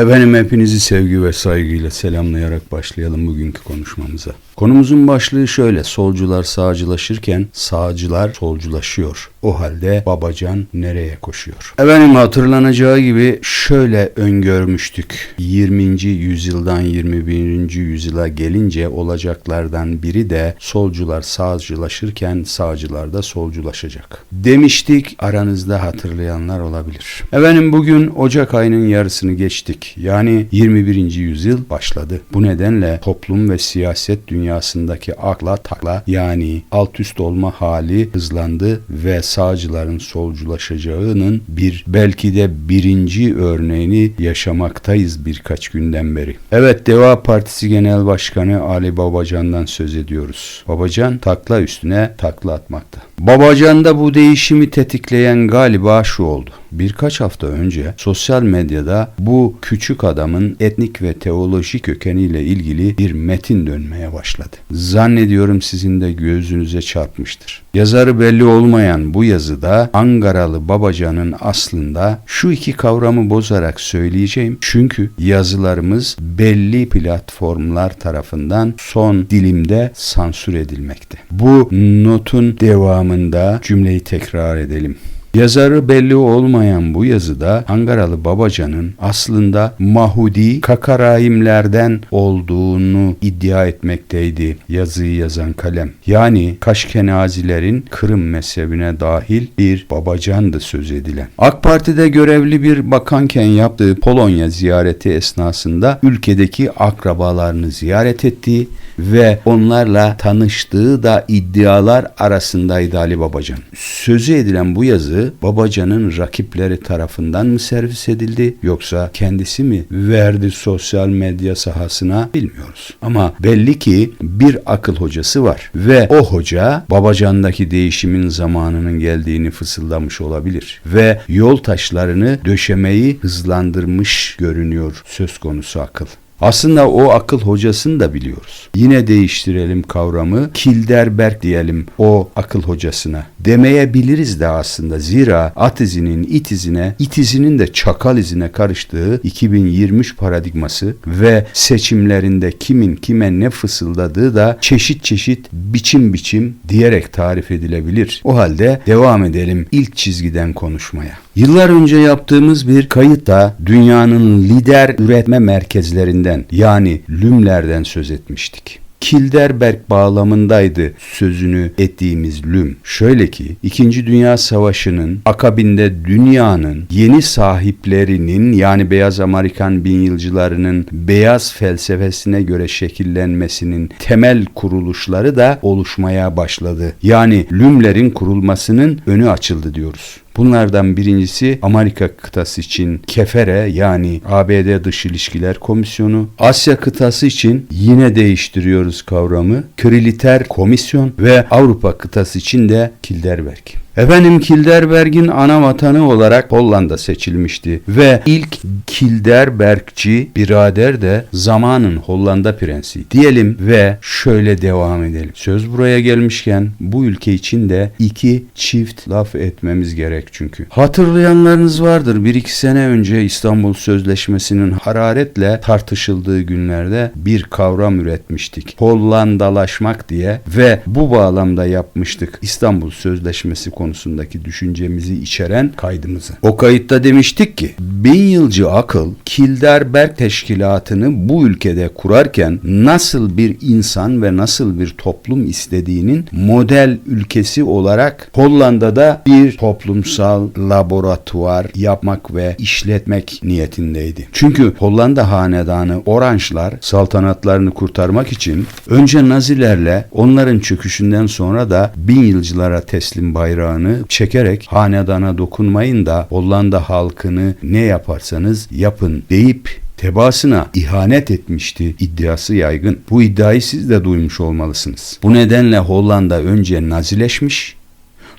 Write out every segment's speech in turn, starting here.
Efendim hepinizi sevgi ve saygıyla selamlayarak başlayalım bugünkü konuşmamıza. Konumuzun başlığı şöyle. Solcular sağcılaşırken sağcılar solculaşıyor. O halde babacan nereye koşuyor? Efendim hatırlanacağı gibi şöyle öngörmüştük. 20. yüzyıldan 21. yüzyıla gelince olacaklardan biri de solcular sağcılaşırken sağcılar da solculaşacak. Demiştik aranızda hatırlayanlar olabilir. Efendim bugün Ocak ayının yarısını geçtik. Yani 21. yüzyıl başladı. Bu nedenle toplum ve siyaset dünyasındaki akla takla yani alt üst olma hali hızlandı ve sağcıların solculaşacağının bir belki de birinci örneğini yaşamaktayız birkaç günden beri. Evet Deva Partisi Genel Başkanı Ali Babacan'dan söz ediyoruz. Babacan takla üstüne takla atmakta. Babacan'da bu değişimi tetikleyen galiba şu oldu. Birkaç hafta önce sosyal medyada bu küçük adamın etnik ve teolojik kökeniyle ilgili bir metin dönmeye başladı. Zannediyorum sizin de gözünüze çarpmıştır. Yazarı belli olmayan bu yazıda Angaralı Babacan'ın aslında şu iki kavramı bozarak söyleyeceğim. Çünkü yazılarımız belli platformlar tarafından son dilimde sansür edilmekte. Bu notun devamında cümleyi tekrar edelim. Yazarı belli olmayan bu yazıda Angaralı Babacan'ın aslında Mahudi Kakaraimlerden olduğunu iddia etmekteydi yazıyı yazan kalem. Yani Kaşkenazilerin Kırım mezhebine dahil bir babacandı söz edilen. AK Parti'de görevli bir bakanken yaptığı Polonya ziyareti esnasında ülkedeki akrabalarını ziyaret ettiği ve onlarla tanıştığı da iddialar arasındaydı Ali Babacan. Sözü edilen bu yazı Babacan'ın rakipleri tarafından mı servis edildi yoksa kendisi mi verdi sosyal medya sahasına bilmiyoruz. Ama belli ki bir akıl hocası var ve o hoca Babacan'daki değişimin zamanının geldiğini fısıldamış olabilir ve yol taşlarını döşemeyi hızlandırmış görünüyor söz konusu akıl. Aslında o akıl hocasını da biliyoruz. Yine değiştirelim kavramı. Kilderberg diyelim o akıl hocasına. Demeyebiliriz de aslında. Zira at izinin it izine, it izinin de çakal izine karıştığı 2023 paradigması ve seçimlerinde kimin kime ne fısıldadığı da çeşit çeşit biçim biçim diyerek tarif edilebilir. O halde devam edelim ilk çizgiden konuşmaya. Yıllar önce yaptığımız bir kayıtta dünyanın lider üretme merkezlerinden yani lümlerden söz etmiştik. Kilderberg bağlamındaydı sözünü ettiğimiz lüm. Şöyle ki 2. Dünya Savaşı'nın akabinde dünyanın yeni sahiplerinin yani beyaz Amerikan bin yılcılarının beyaz felsefesine göre şekillenmesinin temel kuruluşları da oluşmaya başladı. Yani lümlerin kurulmasının önü açıldı diyoruz. Bunlardan birincisi Amerika kıtası için Kefere yani ABD Dış İlişkiler Komisyonu, Asya kıtası için yine değiştiriyoruz kavramı Kriliter Komisyon ve Avrupa kıtası için de Kilderberg. Efendim Kilderberg'in ana vatanı olarak Hollanda seçilmişti ve ilk Kilderbergci birader de zamanın Hollanda prensi diyelim ve şöyle devam edelim. Söz buraya gelmişken bu ülke için de iki çift laf etmemiz gerek çünkü. Hatırlayanlarınız vardır bir iki sene önce İstanbul Sözleşmesi'nin hararetle tartışıldığı günlerde bir kavram üretmiştik. Hollandalaşmak diye ve bu bağlamda yapmıştık İstanbul Sözleşmesi konusundaki düşüncemizi içeren kaydımızı. O kayıtta demiştik ki bin yılcı akıl Kilderberg teşkilatını bu ülkede kurarken nasıl bir insan ve nasıl bir toplum istediğinin model ülkesi olarak Hollanda'da bir toplumsal laboratuvar yapmak ve işletmek niyetindeydi. Çünkü Hollanda hanedanı Oranjlar saltanatlarını kurtarmak için önce Nazilerle onların çöküşünden sonra da bin yılcılara teslim bayrağını çekerek hanedana dokunmayın da Hollanda halkını ne yaparsanız yapın deyip tebaasına ihanet etmişti iddiası yaygın. Bu iddiayı siz de duymuş olmalısınız. Bu nedenle Hollanda önce nazileşmiş,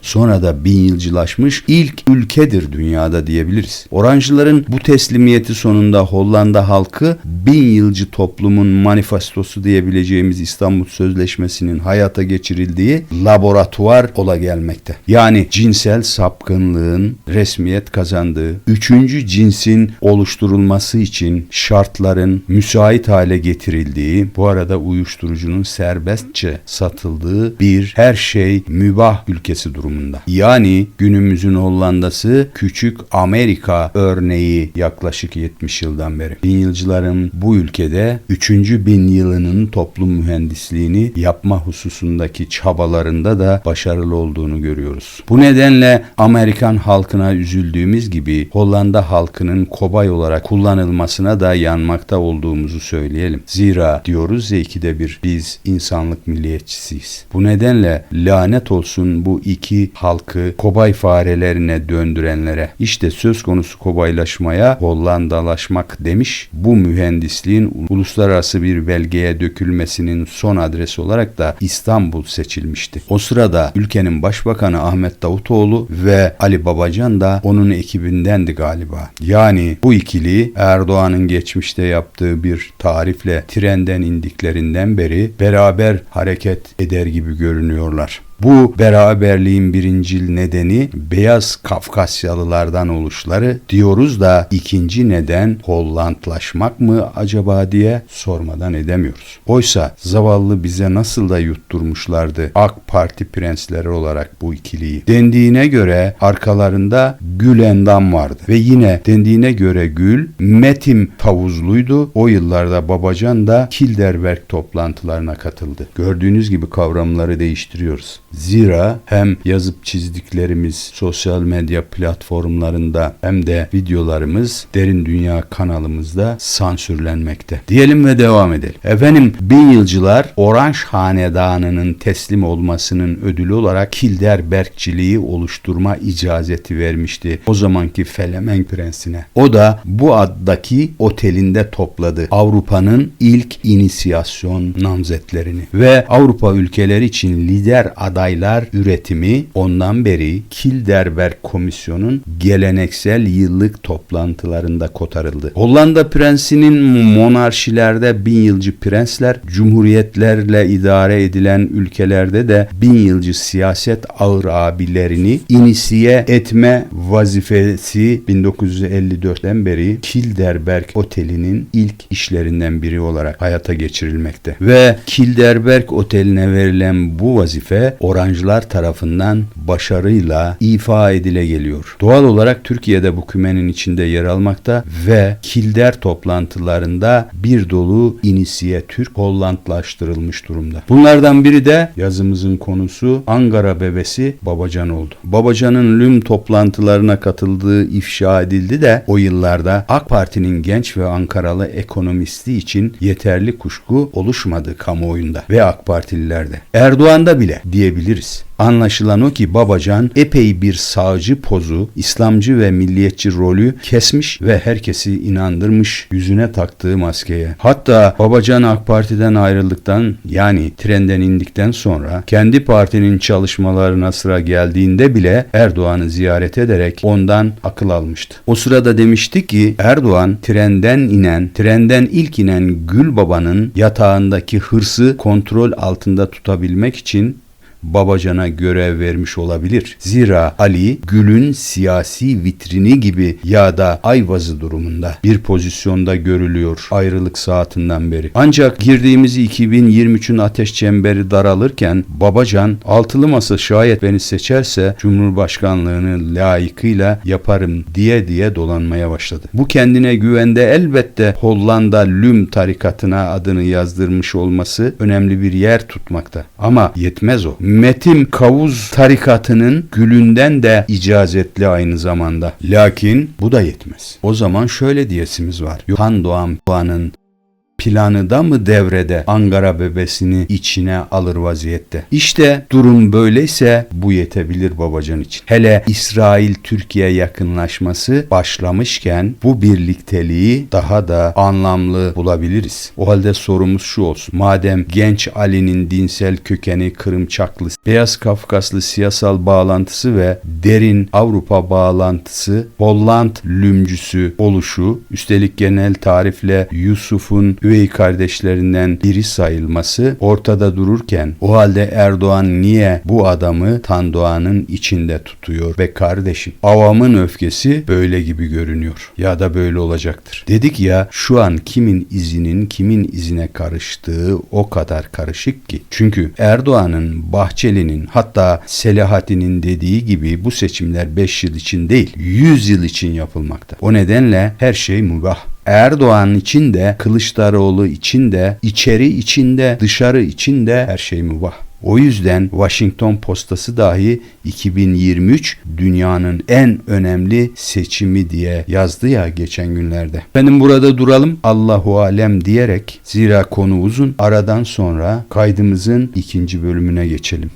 Sonra da bin yılcılaşmış ilk ülkedir dünyada diyebiliriz. Orancıların bu teslimiyeti sonunda Hollanda halkı bin yılcı toplumun manifestosu diyebileceğimiz İstanbul Sözleşmesi'nin hayata geçirildiği laboratuvar ola gelmekte. Yani cinsel sapkınlığın resmiyet kazandığı, üçüncü cinsin oluşturulması için şartların müsait hale getirildiği, bu arada uyuşturucunun serbestçe satıldığı bir her şey mübah ülkesi durumunda. Yani günümüzün Hollanda'sı küçük Amerika örneği yaklaşık 70 yıldan beri. Bin yılcıların bu ülkede 3. bin yılının toplum mühendisliğini yapma hususundaki çabalarında da başarılı olduğunu görüyoruz. Bu nedenle Amerikan halkına üzüldüğümüz gibi Hollanda halkının kobay olarak kullanılmasına da yanmakta olduğumuzu söyleyelim. Zira diyoruz ya ikide bir biz insanlık milliyetçisiyiz. Bu nedenle lanet olsun bu iki halkı kobay farelerine döndürenlere. İşte söz konusu kobaylaşmaya Hollandalaşmak demiş. Bu mühendisliğin uluslararası bir belgeye dökülmesinin son adresi olarak da İstanbul seçilmişti. O sırada ülkenin başbakanı Ahmet Davutoğlu ve Ali Babacan da onun ekibindendi galiba. Yani bu ikili Erdoğan'ın geçmişte yaptığı bir tarifle trenden indiklerinden beri beraber hareket eder gibi görünüyorlar. Bu beraberliğin birincil nedeni beyaz Kafkasyalılardan oluşları diyoruz da ikinci neden Hollandlaşmak mı acaba diye sormadan edemiyoruz. Oysa zavallı bize nasıl da yutturmuşlardı AK Parti prensleri olarak bu ikiliyi. Dendiğine göre arkalarında Gül Endam vardı ve yine dendiğine göre Gül Metim Tavuzluydu. O yıllarda Babacan da Kilderberg toplantılarına katıldı. Gördüğünüz gibi kavramları değiştiriyoruz. Zira hem yazıp çizdiklerimiz sosyal medya platformlarında hem de videolarımız Derin Dünya kanalımızda sansürlenmekte. Diyelim ve devam edelim. Efendim bin yılcılar Oranj Hanedanı'nın teslim olmasının ödülü olarak Kilderbergçiliği oluşturma icazeti vermişti o zamanki Felemen Prensine. O da bu addaki otelinde topladı Avrupa'nın ilk inisiyasyon namzetlerini ve Avrupa ülkeleri için lider adaylar üretimi ondan beri Kilderberg Komisyonu'nun geleneksel yıllık toplantılarında kotarıldı. Hollanda prensinin monarşilerde bin yılcı prensler, cumhuriyetlerle idare edilen ülkelerde de bin yılcı siyaset ağır abilerini inisiye etme vazifesi 1954'ten beri Kilderberg Oteli'nin ilk işlerinden biri olarak hayata geçirilmekte. Ve Kilderberg Oteli'ne verilen bu vazife Orancılar tarafından başarıyla ifa edile geliyor. Doğal olarak Türkiye'de bu kümenin içinde yer almakta ve Kilder toplantılarında bir dolu inisiye Türk Hollandlaştırılmış durumda. Bunlardan biri de yazımızın konusu Ankara bebesi Babacan oldu. Babacan'ın lüm toplantılarına katıldığı ifşa edildi de o yıllarda AK Parti'nin genç ve Ankaralı ekonomisti için yeterli kuşku oluşmadı kamuoyunda ve AK Partililerde. Erdoğan'da bile diyebiliriz. Anlaşılan o ki Babacan epey bir sağcı pozu, İslamcı ve milliyetçi rolü kesmiş ve herkesi inandırmış yüzüne taktığı maskeye. Hatta Babacan AK Parti'den ayrıldıktan yani trenden indikten sonra kendi partinin çalışmalarına sıra geldiğinde bile Erdoğan'ı ziyaret ederek ondan akıl almıştı. O sırada demişti ki Erdoğan trenden inen, trenden ilk inen Gül Baba'nın yatağındaki hırsı kontrol altında tutabilmek için Babacan'a görev vermiş olabilir. Zira Ali Gül'ün siyasi vitrini gibi ya da ayvazı durumunda bir pozisyonda görülüyor ayrılık saatinden beri. Ancak girdiğimiz 2023'ün ateş çemberi daralırken Babacan altılı masa şayet beni seçerse Cumhurbaşkanlığını layıkıyla yaparım diye diye dolanmaya başladı. Bu kendine güvende elbette Hollanda Lüm tarikatına adını yazdırmış olması önemli bir yer tutmakta. Ama yetmez o. Metim Kavuz tarikatının gülünden de icazetli aynı zamanda. Lakin bu da yetmez. O zaman şöyle diyesimiz var. Yohan Doğan Doğan'ın planı da mı devrede Ankara bebesini içine alır vaziyette? İşte durum böyleyse bu yetebilir babacan için. Hele İsrail-Türkiye yakınlaşması başlamışken bu birlikteliği daha da anlamlı bulabiliriz. O halde sorumuz şu olsun. Madem genç Ali'nin dinsel kökeni Kırımçaklı, Beyaz Kafkaslı siyasal bağlantısı ve derin Avrupa bağlantısı, Holland lümcüsü oluşu, üstelik genel tarifle Yusuf'un üvey kardeşlerinden biri sayılması ortada dururken o halde Erdoğan niye bu adamı Tandoğan'ın içinde tutuyor ve kardeşim avamın öfkesi böyle gibi görünüyor ya da böyle olacaktır. Dedik ya şu an kimin izinin kimin izine karıştığı o kadar karışık ki. Çünkü Erdoğan'ın, Bahçeli'nin hatta Selahattin'in dediği gibi bu seçimler 5 yıl için değil 100 yıl için yapılmakta. O nedenle her şey mübah. Erdoğan için de Kılıçdaroğlu için de içeri içinde dışarı içinde her şey mübah. O yüzden Washington postası dahi 2023 dünyanın en önemli seçimi diye yazdı ya geçen günlerde. Benim burada duralım Allahu alem diyerek zira konu uzun. Aradan sonra kaydımızın ikinci bölümüne geçelim.